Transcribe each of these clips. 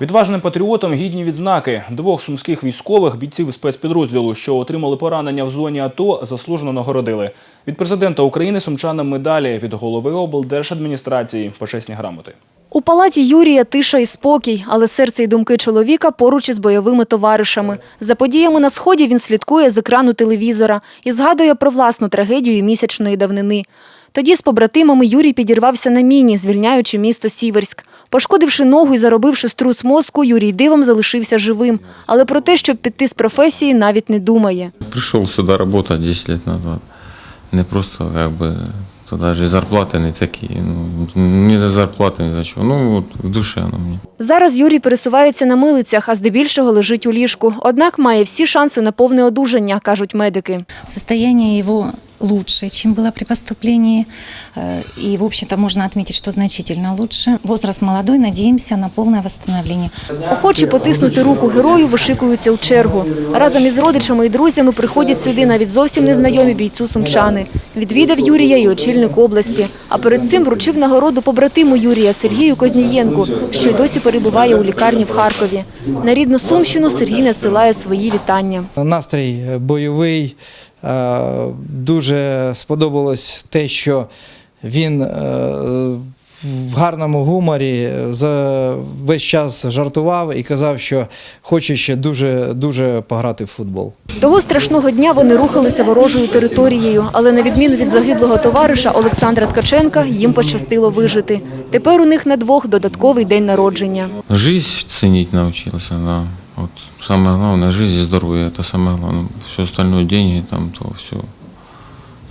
Відважним патріотам гідні відзнаки. Двох шумських військових бійців спецпідрозділу, що отримали поранення в зоні АТО, заслужено нагородили. Від президента України сумчанам медалі, від голови облдержадміністрації почесні грамоти. У палаті Юрія тиша і спокій, але серце і думки чоловіка поруч із бойовими товаришами. За подіями на сході він слідкує з екрану телевізора і згадує про власну трагедію місячної давнини. Тоді з побратимами Юрій підірвався на міні, звільняючи місто Сіверськ. Пошкодивши ногу і заробивши струс мозку, Юрій дивом залишився живим. Але про те, щоб піти з професії, навіть не думає. Пришел сюда работать 10 лет назад. Не просто как бы туда же и зарплаты не такие. Ну, не за зарплаты, ни за чего. Ну, вот в душе оно мне. Зараз Юрій пересувається на милицях, а здебільшого лежить у ліжку. Однак має всі шанси на повне одужання, кажуть медики. Состояние его лучше, чем было при поступлении. Э, И, в общем-то, можно отметить, что значительно лучше. Возраст молодой, надеемся на полное восстановление. Охочі потиснути руку герою вишикуються у чергу. Разом із родичами і друзями приходять сюди навіть зовсім незнайомі бійцю сумчани. Відвідав Юрія і очільник області. А перед цим вручив нагороду побратиму Юрія Сергію Кознієнку, що й досі перебуває у лікарні в Харкові. На рідну Сумщину Сергій надсилає свої вітання. Настрій бойовий. Е, Дуже сподобалось те, що він е, в гарному гуморі за весь час жартував і казав, що хоче ще дуже дуже пограти в футбол. Того страшного дня вони рухалися ворожою територією, але на відміну від загиблого товариша Олександра Ткаченка, їм пощастило вижити. Тепер у них на двох додатковий день народження. Жизнь ценить научился, да. Вот самое главное, жизнь и здоровье, это самое главное. Все остальное, деньги там, то все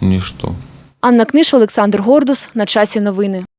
ничто. Анна Книш, Олександр Гордус. На часі новини.